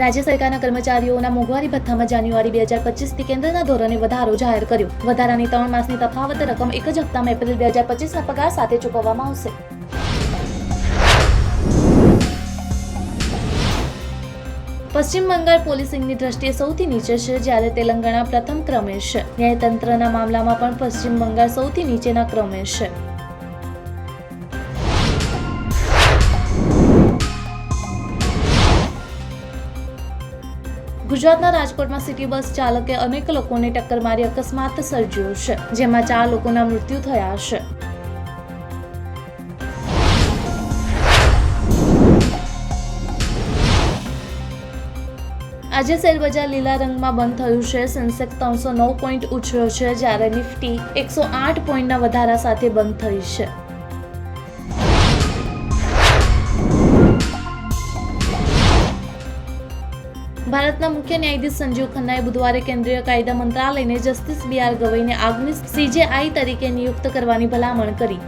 રાજ્ય સરકારના કર્મચારીઓના મોંઘવારી ભથ્થામાં જાન્યુઆરી બે હજાર પચીસથી કેન્દ્રના ધોરણે વધારો જાહેર કર્યો. વધારાની ત્રણ માસની તફાવત રકમ એક જ હપ્તામાં એપ્રિલ બે હજાર પચીસના પગાર સાથે ચૂકવવામાં આવશે. પશ્ચિમ બંગાળ પોલીસિંગની દ્રષ્ટિએ સૌથી નીચે છે જ્યારે તેલંગાણા પ્રથમ ક્રમે છે. ન્યાયતંત્રના મામલામાં પણ પશ્ચિમ બંગાળ સૌથી નીચેના ક્રમે છે. ગુજરાતના રાજકોટમાં સિટી બસ ચાલકે અનેક લોકોને ટક્કર મારી અકસ્માત સર્જ્યો છે, જેમાં ચાર લોકોના મૃત્યુ થયા છે. આજે શેરબજાર લીલા રંગમાં બંધ થયું છે, સેન્સેક્સ ત્રણસો નવ પોઈન્ટ ઉછળ્યો છે, જ્યારે નિફ્ટી એકસો આઠ પોઈન્ટના વધારા સાથે બંધ થઈ છે. ભારતના મુખ્ય ન્યાયાધીશ સંજીવ ખન્નાએ બુધવારે કેન્દ્રીય કાયદા મંત્રાલયને જસ્ટિસ બી આર ગવઈને આગમી સીજેઆઈ તરીકે નિયુક્ત કરવાની ભલામણ કરી.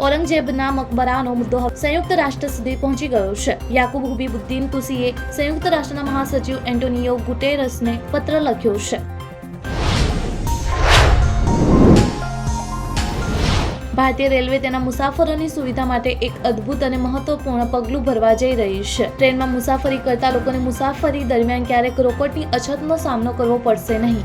ઔરંગઝેબના મકબરાનો મુદ્દો સંયુક્ત રાષ્ટ્ર સુધી પહોંચી ગયો છે. યાકુબ હુબીબુદ્દીન તુસીએ સંયુક્ત રાષ્ટ્રના મહાસચિવ એન્ટોનિયો ગુટેરસને પત્ર લખ્યો છે. ભારતીય રેલવે તેના મુસાફરોની સુવિધા માટે એક અદ્ભુત અને મહત્વપૂર્ણ પગલું ભરવા જઈ રહી છે. ટ્રેનમાં મુસાફરી કરતા લોકોને મુસાફરી દરમિયાન ક્યારેક રોકડની અછતનો સામનો કરવો પડશે નહીં.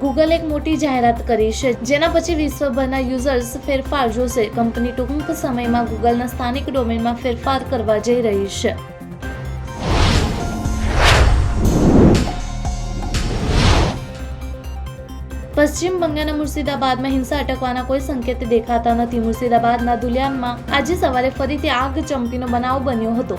ગૂગલ એક મોટી જાહેરાત કરી છે. જેના પછી વિશ્વભરના યુઝર્સ ફેરફાર જોશે. કંપની ટૂંક સમયમાં ગૂગલના સ્થાનિક ડોમેનમાં ફેરફાર કરવા જઈ રહી છે. પશ્ચિમ બંગાળના મુર્શિદાબાદમાં હિંસા અટકવાના કોઈ સંકેત દેખાતા નથી. મુર્શિદાબાદના દુલિયાનમાં આજે સવારે ફરીથી આગ ચમકીનો બનાવ બન્યો હતો.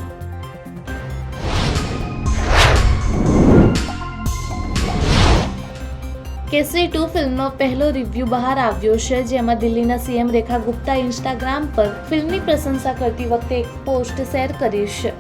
કેસરી ટુ ફિલ્મનો પહેલો રિવ્યૂ બહાર આવ્યો છે, જેમાં દિલ્હીના સીએમ રેખા ગુપ્તા ઇન્સ્ટાગ્રામ પર ફિલ્મની પ્રશંસા કરતી વખતે એક પોસ્ટ શેર કરી છે.